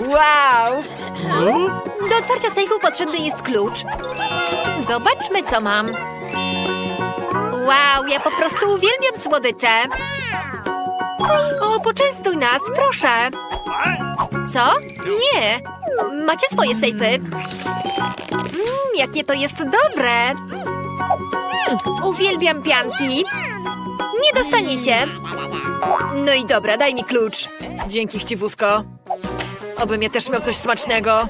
Wow! Do otwarcia sejfu potrzebny jest klucz. Zobaczmy, co mam. Wow, ja po prostu uwielbiam słodycze. O, poczęstuj nas, proszę. Co? Nie. Macie swoje sejfy. Mmm, jakie to jest dobre. Mm, uwielbiam pianki. Nie dostaniecie. No i dobra, daj mi klucz. Dzięki, chciwusko. Obym ja też miał coś smacznego.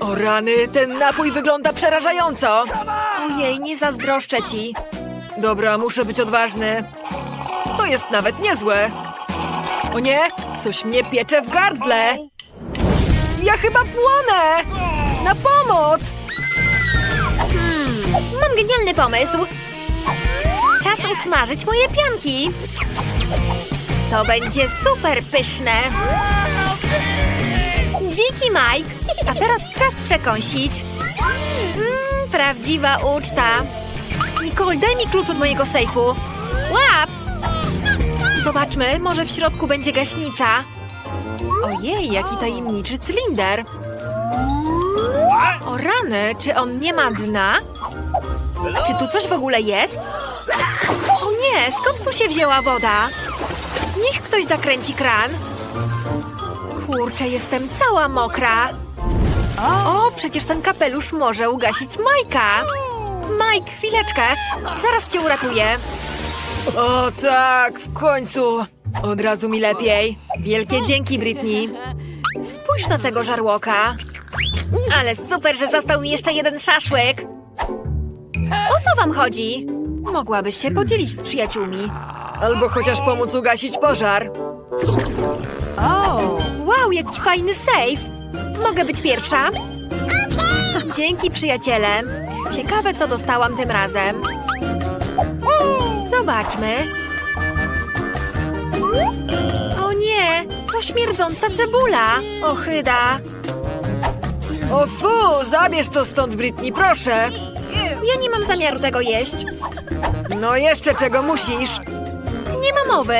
O rany, ten napój wygląda przerażająco. Ojej, nie zazdroszczę ci. Dobra, muszę być odważny. To jest nawet niezłe. O nie, coś mnie piecze w gardle. Ja chyba płonę! Na pomoc! Hmm, mam genialny pomysł. Czas usmażyć moje pianki. To będzie super pyszne. Dziki Mike. A teraz czas przekąsić. Mmm, prawdziwa uczta. Nicole, daj mi klucz od mojego sejfu. Łap! Zobaczmy, może w środku będzie gaśnica. Ojej, jaki tajemniczy cylinder. O rany, czy on nie ma dna? Czy tu coś w ogóle jest? O nie, skąd tu się wzięła woda? Niech ktoś zakręci kran. Kurczę, jestem cała mokra. O, przecież ten kapelusz może ugasić Majka. Mike, chwileczkę. Zaraz cię uratuję. O tak, w końcu. Od razu mi lepiej. Wielkie dzięki, Britney. Spójrz na tego żarłoka. Ale super, że został mi jeszcze jeden szaszłyk. O co wam chodzi? Mogłabyś się podzielić z przyjaciółmi. Albo chociaż pomóc ugasić pożar. Wow, jaki fajny sejf! Mogę być pierwsza? Dzięki, przyjaciele. Ciekawe, co dostałam tym razem. Zobaczmy. O nie, to śmierdząca cebula. Ochyda. O fu, zabierz to stąd, Britney, proszę. Ja nie mam zamiaru tego jeść. No jeszcze czego musisz? Nie ma mowy.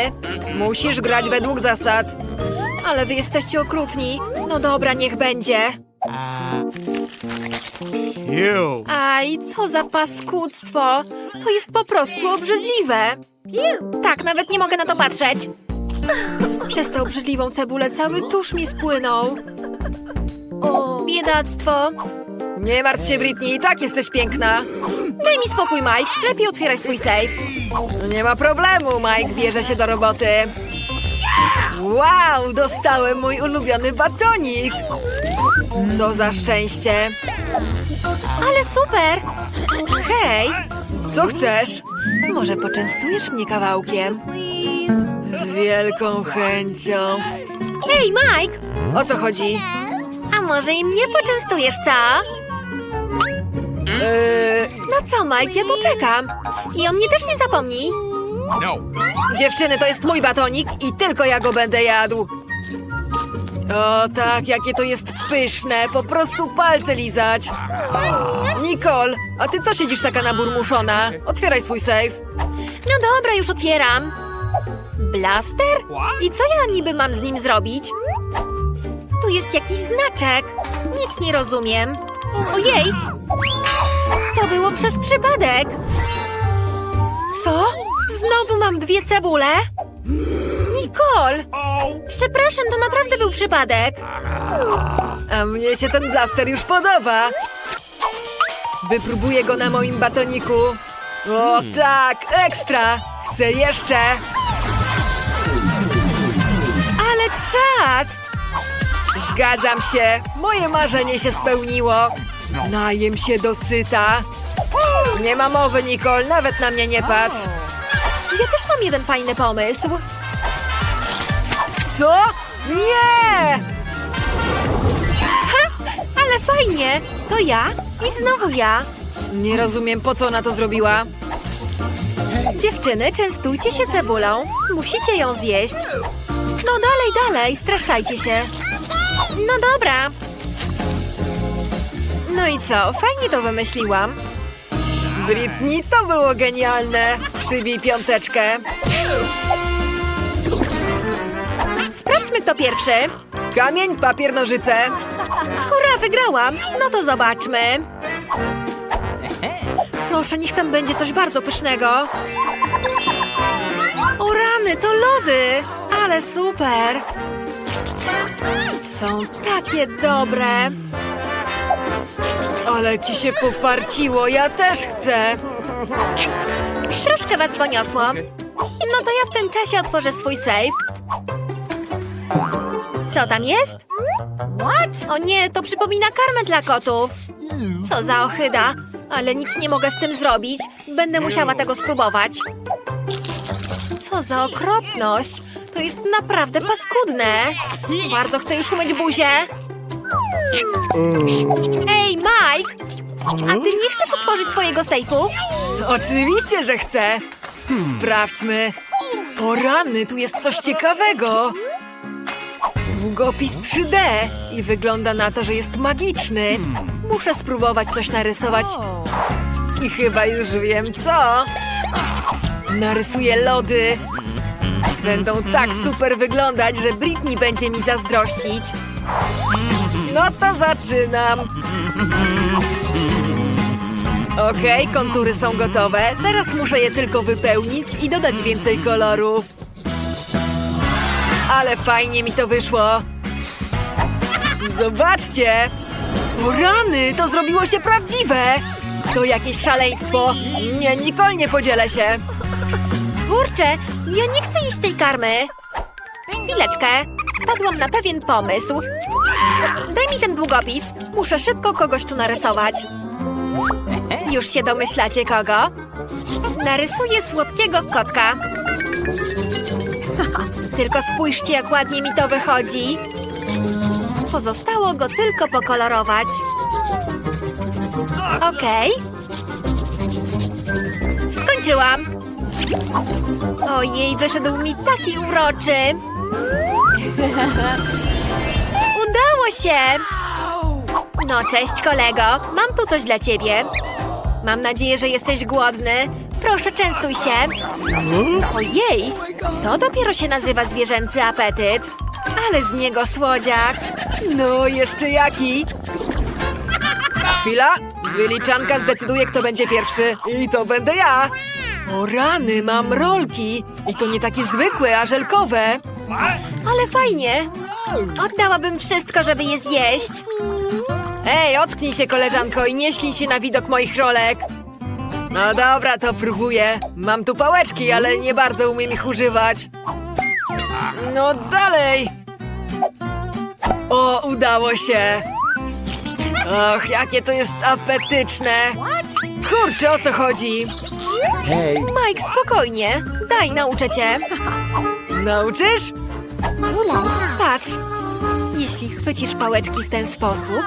Musisz grać według zasad. Ale wy jesteście okrutni. No dobra, niech będzie. Aj, co za paskudztwo! To jest po prostu obrzydliwe! Tak, nawet nie mogę na to patrzeć! Przez tę obrzydliwą cebulę cały tusz mi spłynął. Biedactwo! Nie martw się, Britney, i tak jesteś piękna. Daj mi spokój, Mike. Lepiej otwieraj swój safe. Nie ma problemu, Mike bierze się do roboty. Wow, dostałem mój ulubiony batonik. Co za szczęście. Ale super! Hej! Co chcesz? Może poczęstujesz mnie kawałkiem? Z wielką chęcią. Hej, Mike! O co chodzi? A może i mnie poczęstujesz, co? Yy, no co, Mike, ja tu czekam. I o mnie też nie zapomnij. No. Dziewczyny, to jest mój batonik i tylko ja go będę jadł. O tak, jakie to jest pyszne, po prostu palce lizać. Nicole, a ty co siedzisz taka naburmuszona? Otwieraj swój safe. No dobra, już otwieram. Blaster? I co ja niby mam z nim zrobić? Tu jest jakiś znaczek. Nic nie rozumiem. Ojej! To było przez przypadek. Co? Znowu mam dwie cebule? Nicole! Przepraszam, to naprawdę był przypadek. A mnie się ten blaster już podoba. Wypróbuję go na moim batoniku. O tak, ekstra! Chcę jeszcze! Ale czad! Zgadzam się, moje marzenie się spełniło. Najem się dosyta. Nie ma mowy, Nicole, nawet na mnie nie patrz. Ja też mam jeden fajny pomysł. Co? Nie! Ha, ale fajnie! To ja i znowu ja. Nie rozumiem, po co ona to zrobiła. Dziewczyny, częstujcie się cebulą. Musicie ją zjeść. No dalej, dalej, streszczajcie się. No dobra. No i co, fajnie to wymyśliłam. Britney, to było genialne. Przybij piąteczkę. Sprawdźmy kto pierwszy. Kamień, papier, nożyce. Hurra, wygrałam! No to zobaczmy. Proszę, niech tam będzie coś bardzo pysznego. O rany, to lody! Ale super! Są takie dobre. Ale ci się pofarciło, ja też chcę. Troszkę was poniosło. No to ja w tym czasie otworzę swój safe. Co tam jest? O nie, to przypomina karmę dla kotów. Co za ohyda, ale nic nie mogę z tym zrobić. Będę musiała tego spróbować. Co za okropność. To jest naprawdę paskudne. Bardzo chcę już umyć buzię. Ej, Mike! A ty nie chcesz otworzyć swojego sejfu? Oczywiście, że chcę. Sprawdźmy. O rany, tu jest coś ciekawego. Długopis 3D i wygląda na to, że jest magiczny. Muszę spróbować coś narysować. I chyba już wiem co. Narysuję lody. Będą tak super wyglądać, że Britney będzie mi zazdrościć. No to zaczynam. Okej, kontury są gotowe. Teraz muszę je tylko wypełnić i dodać więcej kolorów. Ale fajnie mi to wyszło. Zobaczcie! Rany, to zrobiło się prawdziwe! To jakieś szaleństwo. Nie, Nicole, nie podzielę się. Kurczę, ja nie chcę iść tej karmy. Chwileczkę, wpadłam na pewien pomysł. Daj mi ten długopis. Muszę szybko kogoś tu narysować. Już się domyślacie kogo? Narysuję słodkiego kotka. Tylko spójrzcie, jak ładnie mi to wychodzi. Pozostało go tylko pokolorować. Okej. Skończyłam. Ojej, wyszedł mi taki uroczy. Udało się! No, cześć kolego. Mam tu coś dla ciebie. Mam nadzieję, że jesteś głodny. Proszę, częstuj się. Ojej, to dopiero się nazywa zwierzęcy apetyt. Ale z niego słodziak. No, jeszcze jaki? Chwila, wyliczanka zdecyduje, kto będzie pierwszy. I to będę ja. O rany, mam rolki. I to nie takie zwykłe, a żelkowe. Ale fajnie. Oddałabym wszystko, żeby je zjeść. Ej, ocknij się, koleżanko, i nie ślij się na widok moich rolek. No dobra, to próbuję. Mam tu pałeczki, ale nie bardzo umiem ich używać. No dalej. O, udało się. Och, jakie to jest apetyczne. Kurczę, o co chodzi? Mike, spokojnie. Daj, nauczę cię. Nauczysz? Patrz. Jeśli chwycisz pałeczki w ten sposób,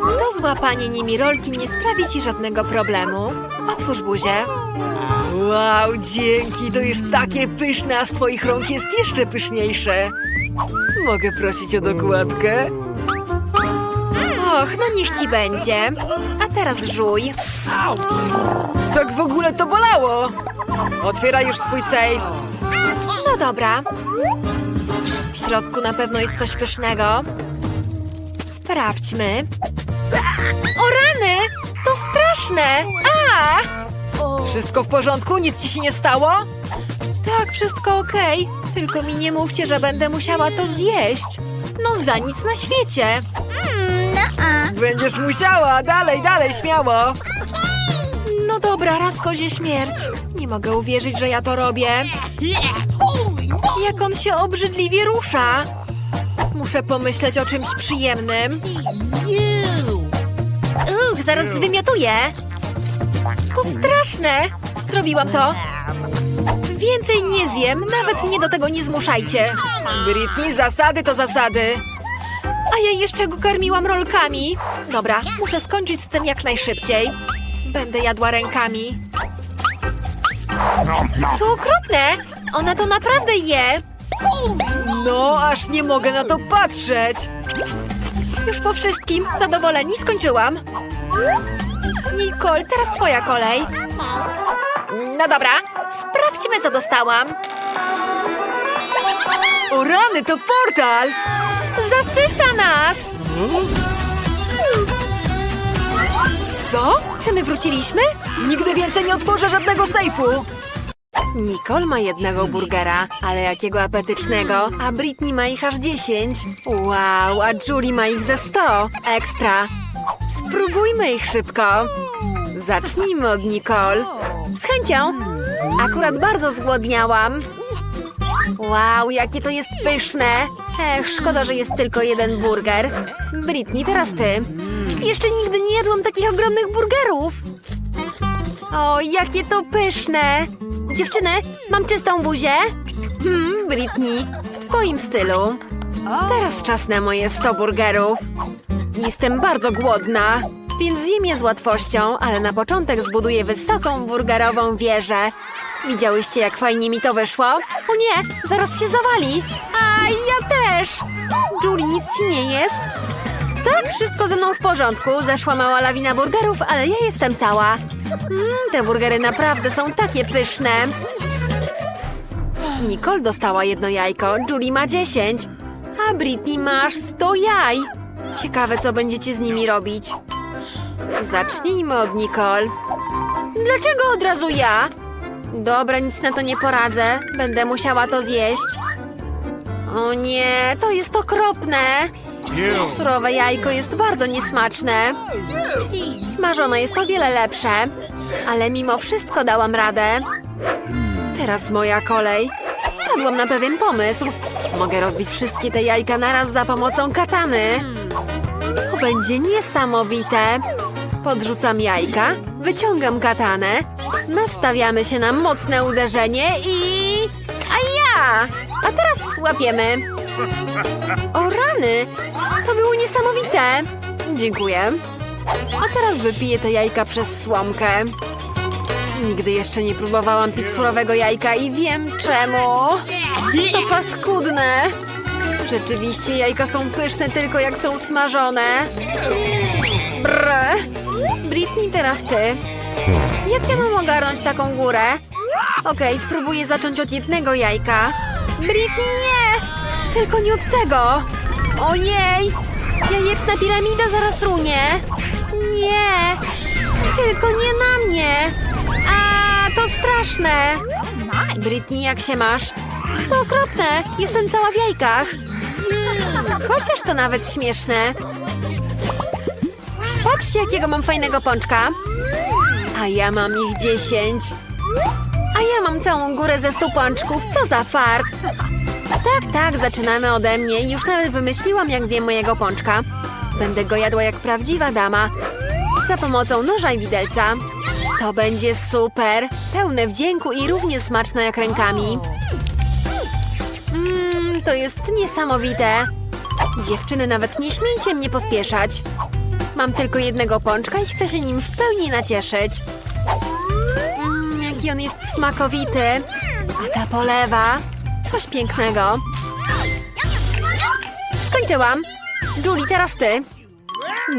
to złapanie nimi rolki nie sprawi ci żadnego problemu. Otwórz buzię. Wow, dzięki, to jest takie pyszne, a z twoich rąk jest jeszcze pyszniejsze. Mogę prosić o dokładkę? Och, no niech ci będzie. A teraz żuj. Tak w ogóle to bolało! Otwieraj już swój safe. Dobra. W środku na pewno jest coś pysznego. Sprawdźmy. O rany! To straszne! A! Wszystko w porządku? Nic ci się nie stało? Tak, wszystko okej. Tylko mi nie mówcie, że będę musiała to zjeść. No za nic na świecie. Będziesz musiała! Dalej, dalej, śmiało! No dobra, raz kozie śmierć. Nie mogę uwierzyć, że ja to robię. Jak on się obrzydliwie rusza. Muszę pomyśleć o czymś przyjemnym. Uch, zaraz zwymiotuję. To straszne. Zrobiłam to. Więcej nie zjem, nawet mnie do tego nie zmuszajcie. Britney, zasady to zasady. A ja jeszcze go karmiłam rolkami. Dobra, muszę skończyć z tym jak najszybciej. Będę jadła rękami. To okropne! Ona to naprawdę je! No, aż nie mogę na to patrzeć. Już po wszystkim, zadowoleni, skończyłam. Nicole, teraz twoja kolej. No dobra, sprawdźmy, co dostałam. O rany, to portal! Zasysa nas! Co? Czy my wróciliśmy? Nigdy więcej nie otworzę żadnego sejfu! Nicole ma jednego burgera, ale jakiego apetycznego, a Britney ma ich aż 10. Wow, a Julie ma ich ze 100. Ekstra. Spróbujmy ich szybko. Zacznijmy od Nicole. Z chęcią. Akurat bardzo zgłodniałam. Wow, jakie to jest pyszne. Ech, szkoda, że jest tylko jeden burger. Britney, teraz ty. Jeszcze nigdy nie jadłam takich ogromnych burgerów. O, jakie to pyszne! Dziewczyny, mam czystą buzię? Hmm, Britney, w twoim stylu. Teraz czas na moje 100 burgerów. Jestem bardzo głodna, więc zjem je z łatwością, ale na początek zbuduję wysoką burgerową wieżę. Widziałyście, jak fajnie mi to wyszło? O nie, zaraz się zawali. A ja też! Julie, nic ci nie jest? Tak, wszystko ze mną w porządku. Zeszła mała lawina burgerów, ale ja jestem cała. Mm, te burgery naprawdę są takie pyszne. Nicole dostała jedno jajko, Julie ma 10, a Britney masz 100 jaj. Ciekawe, co będziecie z nimi robić. Zacznijmy od Nicole. Dlaczego od razu ja? Dobra, nic na to nie poradzę. Będę musiała to zjeść. O nie, to jest okropne. Surowe jajko jest bardzo niesmaczne. Smażone jest o wiele lepsze. Ale mimo wszystko dałam radę. Teraz moja kolej. Padłam na pewien pomysł. Mogę rozbić wszystkie te jajka naraz za pomocą katany. To będzie niesamowite. Podrzucam jajka, wyciągam katanę, nastawiamy się na mocne uderzenie i... A ja! A teraz łapiemy. O rany! To było niesamowite! Dziękuję. A teraz wypiję te jajka przez słomkę. Nigdy jeszcze nie próbowałam pić surowego jajka i wiem czemu. To paskudne. Rzeczywiście jajka są pyszne tylko jak są smażone. Brr. Britney, teraz ty. Jak ja mam ogarnąć taką górę? Okej, spróbuję zacząć od jednego jajka. Britney, nie! Tylko nie od tego! Ojej! Jajeczna piramida zaraz runie! Nie! Tylko nie na mnie! A, to straszne! Britney, jak się masz? To okropne! Jestem cała w jajkach! Chociaż to nawet śmieszne. Patrzcie, jakiego mam fajnego pączka. A ja mam ich dziesięć. A ja mam całą górę ze stu pączków. Co za fart! Tak, tak, zaczynamy ode mnie już nawet wymyśliłam, jak zjem mojego pączka. Będę go jadła jak prawdziwa dama. Za pomocą noża i widelca. To będzie super, pełne wdzięku i równie smaczne jak rękami. Mmm, to jest niesamowite. Dziewczyny, nawet nie śmiejcie mnie pospieszać. Mam tylko jednego pączka i chcę się nim w pełni nacieszyć. Mmm, jaki on jest smakowity. A ta polewa, coś pięknego. Skończyłam. Julie, teraz ty.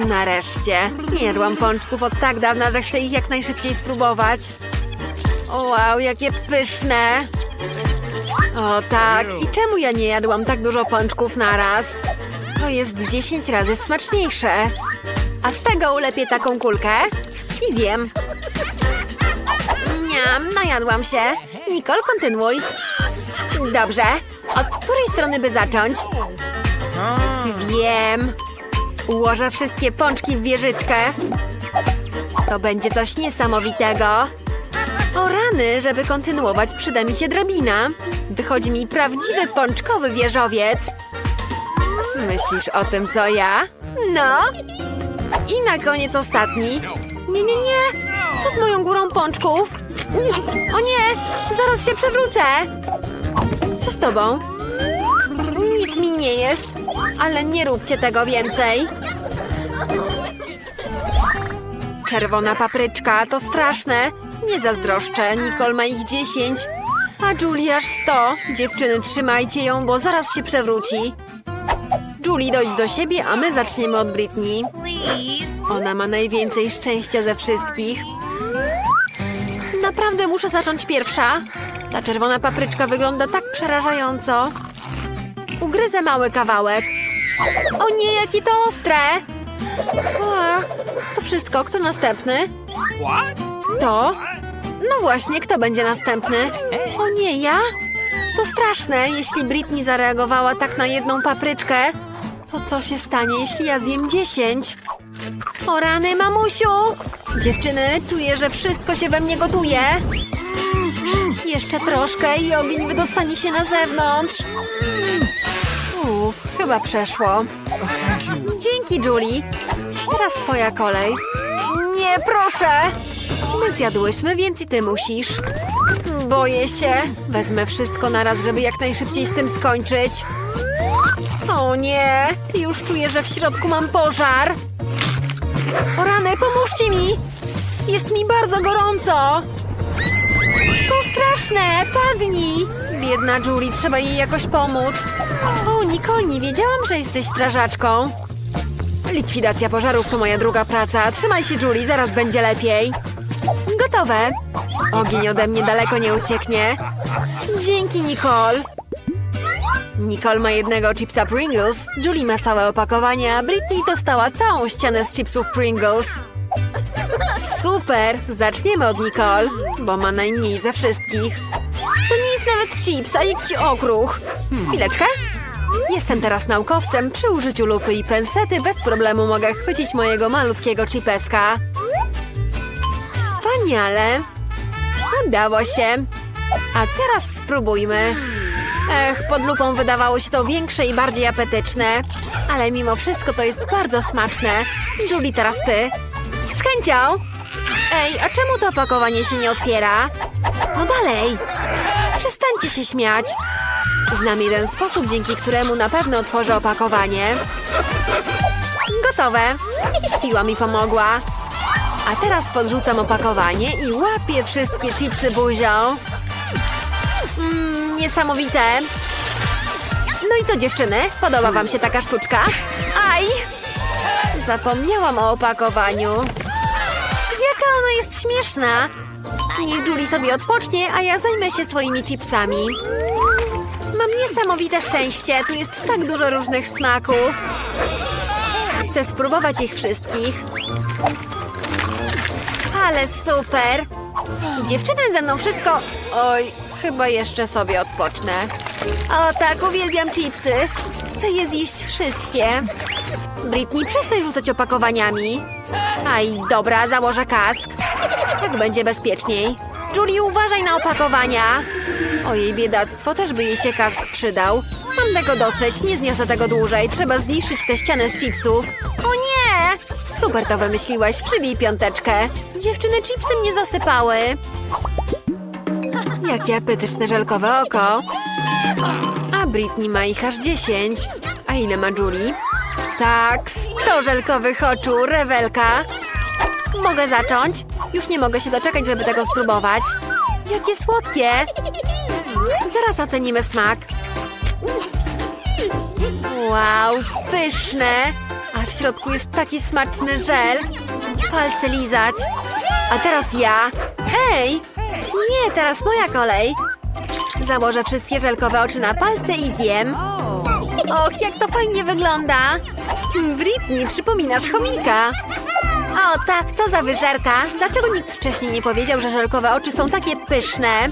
Nareszcie. Nie jadłam pączków od tak dawna, że chcę ich jak najszybciej spróbować. Wow, jakie pyszne. O tak, i czemu ja nie jadłam tak dużo pączków naraz? To jest 10 razy smaczniejsze. A z tego ulepię taką kulkę i zjem. Niam, najadłam się. Nicole, kontynuuj. Dobrze. Od której strony by zacząć? Wiem. Ułożę wszystkie pączki w wieżyczkę. To będzie coś niesamowitego. O rany, żeby kontynuować, przyda mi się drabina. Wychodzi mi prawdziwy pączkowy wieżowiec. Myślisz o tym, co ja? No. I na koniec ostatni. Nie, nie, nie. Co z moją górą pączków? O nie, zaraz się przewrócę. Co z tobą? Nic mi nie jest, ale nie róbcie tego więcej. Czerwona papryczka, to straszne. Nie zazdroszczę, Nicole ma ich 10, a Julie aż 100. Dziewczyny, trzymajcie ją, bo zaraz się przewróci. Julie, dojdź do siebie, a my zaczniemy od Britney. Ona ma najwięcej szczęścia ze wszystkich. Naprawdę muszę zacząć pierwsza. Ta czerwona papryczka wygląda tak przerażająco. ugryzę mały kawałek. O nie, jakie to ostre! O, to wszystko, kto następny? To? No właśnie, kto będzie następny? O nie, ja? To straszne, jeśli Britney zareagowała tak na jedną papryczkę. To co się stanie, jeśli ja zjem dziesięć? O rany, mamusiu! Dziewczyny, czuję, że wszystko się we mnie gotuje. Jeszcze troszkę i ogień wydostanie się na zewnątrz. Uff, chyba przeszło. Dzięki, Julie. Teraz twoja kolej. Nie, proszę! My zjadłyśmy, więc i ty musisz. Boję się. Wezmę wszystko naraz, żeby jak najszybciej z tym skończyć. O nie! Już czuję, że w środku mam pożar. O rany, pomóżcie mi! Jest mi bardzo gorąco! Straszne! Padnij! Biedna Julie, trzeba jej jakoś pomóc. O, Nicole, nie wiedziałam, że jesteś strażaczką. Likwidacja pożarów to moja druga praca. Trzymaj się, Julie, zaraz będzie lepiej. Gotowe. Ogień ode mnie daleko nie ucieknie. Dzięki, Nicole. Nicole ma jednego chipsa Pringles, Julie ma całe opakowanie, a Britney dostała całą ścianę z chipsów Pringles. Super! Zaczniemy od Nicole, bo ma najmniej ze wszystkich. To nie jest nawet chips, a jakiś okruch. Chwileczkę. Jestem teraz naukowcem. Przy użyciu lupy i pensety bez problemu mogę chwycić mojego malutkiego chipeska. Wspaniale! Udało się. A teraz spróbujmy. Ech, pod lupą wydawało się to większe i bardziej apetyczne. Ale mimo wszystko to jest bardzo smaczne. Julie, teraz ty. Z chęcią. Ej, a czemu to opakowanie się nie otwiera? No dalej. Przestańcie się śmiać. Znam jeden sposób, dzięki któremu na pewno otworzę opakowanie. Gotowe. Piła mi pomogła. A teraz podrzucam opakowanie i łapię wszystkie chipsy buzią. Mmm, niesamowite. No i co dziewczyny? Podoba wam się taka sztuczka? Aj! Zapomniałam o opakowaniu. Ona jest śmieszna! Niech Julie sobie odpocznie, a ja zajmę się swoimi chipsami. Mam niesamowite szczęście. Tu jest tak dużo różnych smaków. Chcę spróbować ich wszystkich. Ale super! Dziewczyny ze mną wszystko... Oj, chyba jeszcze sobie odpocznę. O tak, uwielbiam chipsy. Chcę je zjeść wszystkie. Britney, przestań rzucać opakowaniami. Aj, dobra, założę kask. Tak będzie bezpieczniej. Julie, uważaj na opakowania. Ojej, biedactwo, też by jej się kask przydał. Mam tego dosyć, nie zniosę tego dłużej. Trzeba zniszczyć tę ścianę z chipsów. O nie! Super to wymyśliłaś, przybij piąteczkę. Dziewczyny, chipsy mnie zasypały. Jakie apetyczne żelkowe oko. A Britney ma ich aż 10. A ile ma Julie? Tak, 100 żelkowych oczu, rewelka. Mogę zacząć? Już nie mogę się doczekać, żeby tego spróbować. Jakie słodkie! Zaraz ocenimy smak. Wow, pyszne! A w środku jest taki smaczny żel. Palce lizać. A teraz ja. Ej! Nie, teraz moja kolej. Założę wszystkie żelkowe oczy na palce i zjem. Och, jak to fajnie wygląda! Britney, przypominasz chomika! O tak, co za wyżerka! Dlaczego nikt wcześniej nie powiedział, że żelkowe oczy są takie pyszne?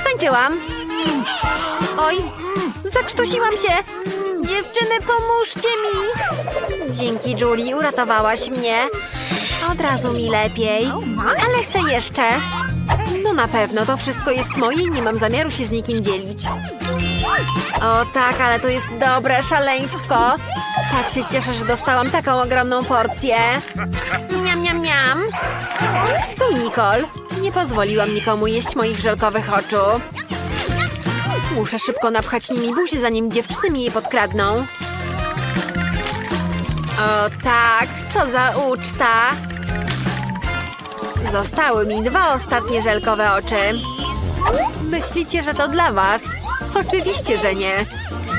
Skończyłam! Oj, zakrztusiłam się! Dziewczyny, pomóżcie mi! Dzięki, Julie, uratowałaś mnie. Od razu mi lepiej. Ale chcę jeszcze. Na pewno, to wszystko jest moje i nie mam zamiaru się z nikim dzielić. O tak, ale to jest dobre szaleństwo. Tak się cieszę, że dostałam taką ogromną porcję. Miam, miam, miam. Stój, Nicole. Nie pozwoliłam nikomu jeść moich żelkowych oczu. Muszę szybko napchać nimi buzię, zanim dziewczyny mi je podkradną. O tak, co za uczta. Zostały mi dwa ostatnie żelkowe oczy. Myślicie, że to dla was? Oczywiście, że nie.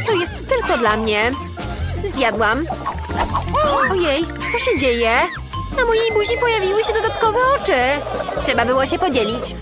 To jest tylko dla mnie. Zjadłam. Ojej, co się dzieje? Na mojej buzi pojawiły się dodatkowe oczy. Trzeba było się podzielić.